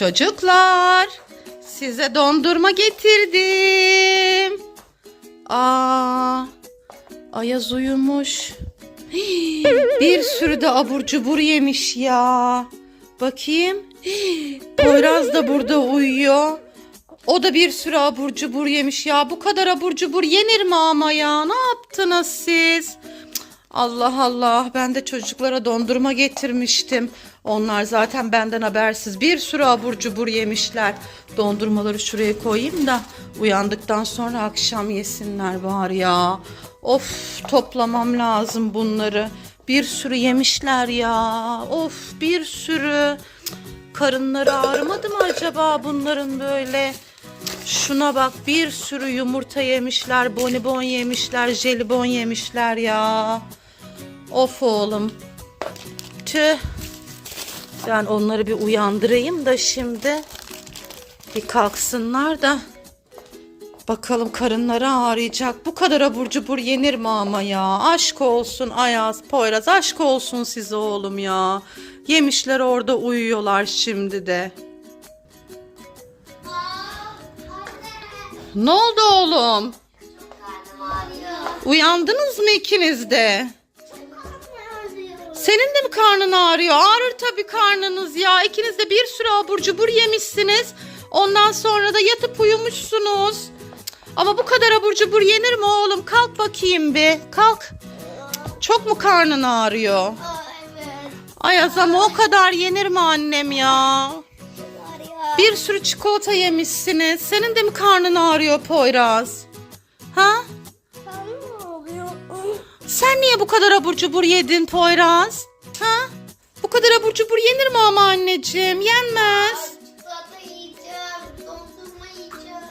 Çocuklar, size dondurma getirdim. Aa, Ayaz uyumuş. Bir sürü de abur cubur yemiş ya. Bakayım. Hii, Poyraz da burada uyuyor. O da bir sürü abur cubur yemiş ya. Bu kadar abur cubur yenir mi ama ya? Ne yaptınız siz? Allah Allah ben de çocuklara dondurma getirmiştim. Onlar zaten benden habersiz bir sürü abur cubur yemişler. Dondurmaları şuraya koyayım da uyandıktan sonra akşam yesinler bari ya. Of toplamam lazım bunları. Bir sürü yemişler ya. Of bir sürü. Karınları ağrımadı mı acaba bunların böyle? Şuna bak bir sürü yumurta yemişler, bonibon yemişler, jelibon yemişler ya. Of oğlum. Tüh. Ben onları bir uyandırayım da şimdi. Bir kalksınlar da. Bakalım karınları ağrıyacak. Bu kadar abur cubur yenir mi ama ya? Aşk olsun Ayaz, Poyraz. Aşk olsun size oğlum ya. Yemişler orada uyuyorlar şimdi de. Ne oldu oğlum? Uyandınız mı ikiniz de? Senin de mi karnın ağrıyor? Ağrır tabii karnınız ya. İkiniz de bir sürü abur cubur yemişsiniz. Ondan sonra da yatıp uyumuşsunuz. Ama bu kadar abur cubur yenir mi oğlum? Kalk bakayım bir. Kalk. Çok mu karnın ağrıyor? Ayaz ama o kadar yenir mi annem ya? Bir sürü çikolata yemişsiniz. Senin de mi karnın ağrıyor Poyraz? Sen niye bu kadar abur cubur yedin Poyraz? Ha? Bu kadar abur cubur yenir mi ama anneciğim? Yenmez. Çikolata yiyeceğim, dondurma yiyeceğim.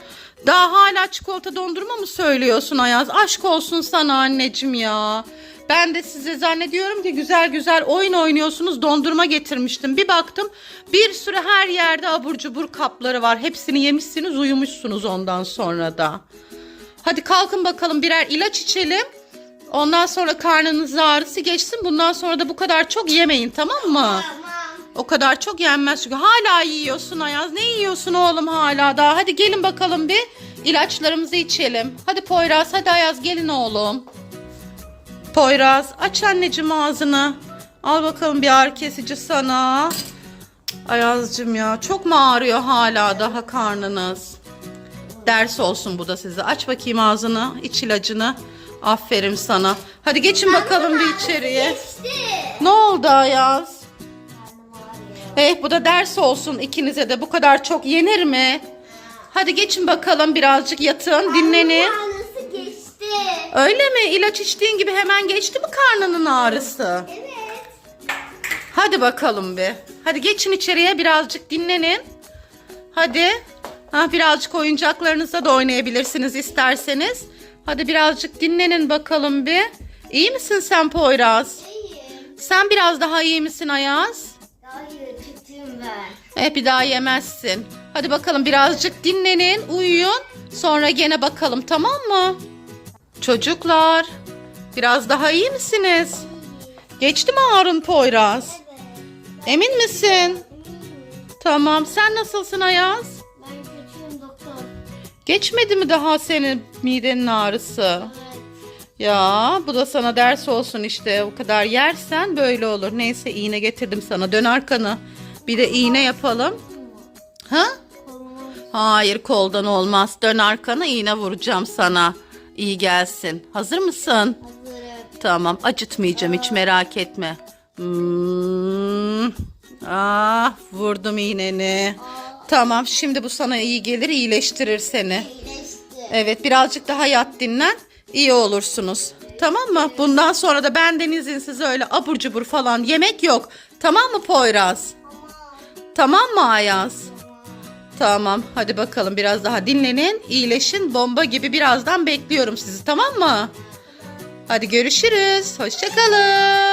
Daha hala çikolata dondurma mı söylüyorsun Ayaz? Aşk olsun sana anneciğim ya. Ben de size zannediyorum ki güzel güzel oyun oynuyorsunuz dondurma getirmiştim. Bir baktım bir sürü her yerde abur cubur kapları var. Hepsini yemişsiniz uyumuşsunuz ondan sonra da. Hadi kalkın bakalım birer ilaç içelim. Ondan sonra karnınız ağrısı geçsin. Bundan sonra da bu kadar çok yemeyin tamam mı? O kadar çok yenmez çünkü hala yiyorsun Ayaz. Ne yiyorsun oğlum hala daha? Hadi gelin bakalım bir ilaçlarımızı içelim. Hadi Poyraz hadi Ayaz gelin oğlum. Poyraz aç anneciğim ağzını. Al bakalım bir ağrı kesici sana. Ayaz'cığım ya çok mu ağrıyor hala daha karnınız? Ders olsun bu da size. Aç bakayım ağzını, iç ilacını. Aferin sana. Hadi geçin bakalım bir içeriye. Ne oldu Ayaz? Eh bu da ders olsun ikinize de bu kadar çok yenir mi? Hadi geçin bakalım birazcık yatın dinlenin. Ağrısı geçti. Öyle mi? İlaç içtiğin gibi hemen geçti mi karnının ağrısı? Evet. Hadi bakalım bir. Hadi geçin içeriye birazcık dinlenin. Hadi. Ha, birazcık oyuncaklarınızla da oynayabilirsiniz isterseniz. Hadi birazcık dinlenin bakalım bir. İyi misin sen Poyraz? İyiyim. Sen biraz daha iyi misin Ayaz? Hayır kötüyüm ben. Eh bir daha yemezsin. Hadi bakalım birazcık dinlenin, uyuyun. Sonra gene bakalım tamam mı? Çocuklar, biraz daha iyi misiniz? Geçti mi ağrın Poyraz? Evet. Emin misin? Tamam, sen nasılsın Ayaz? Geçmedi mi daha senin midenin ağrısı? Ya bu da sana ders olsun işte. O kadar yersen böyle olur. Neyse iğne getirdim sana. Dön arkanı. Bir de iğne yapalım. Ha? Hayır koldan olmaz. Dön arkana iğne vuracağım sana. İyi gelsin. Hazır mısın? Tamam acıtmayacağım hiç merak etme. Hmm. Ah vurdum iğneni. Tamam şimdi bu sana iyi gelir iyileştirir seni. İyileşti. Evet birazcık daha yat dinlen. iyi olursunuz. Tamam mı? Bundan sonra da benden izinsiz öyle abur cubur falan yemek yok. Tamam mı Poyraz? Tamam mı Ayaz? Tamam hadi bakalım biraz daha dinlenin. iyileşin bomba gibi birazdan bekliyorum sizi tamam mı? Hadi görüşürüz. Hoşçakalın.